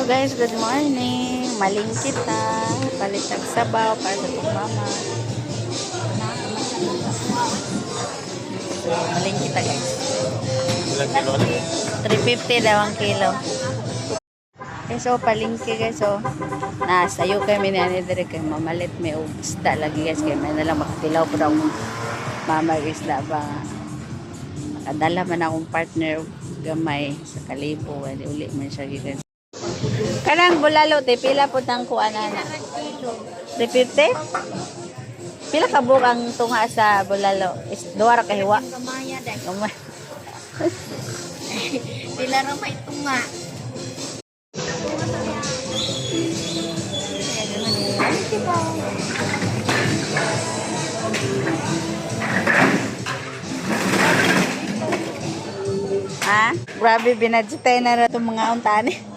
So guys, good morning. Maling kita. Palit ng sabaw para sa mama. So, maling kita guys. Ilang kilo na? 350 daw ang kilo. Okay, so palingki guys, so nasayo kami ni Ani dire kay mamalit may isda lagi guys kay may nalang makatilaw ko daw mama isda ba. Nakadala man akong partner gamay sa kalibo, wali uli man siya gikan. Kanang bulalo te pila po tang kuan ana. 350? Pila ka buok ang tungha sa bulalo? Is duwa ra ka hiwa. Kamaya sila rin may tunga. Ha? Grabe, binadgetay na rin itong mga untani.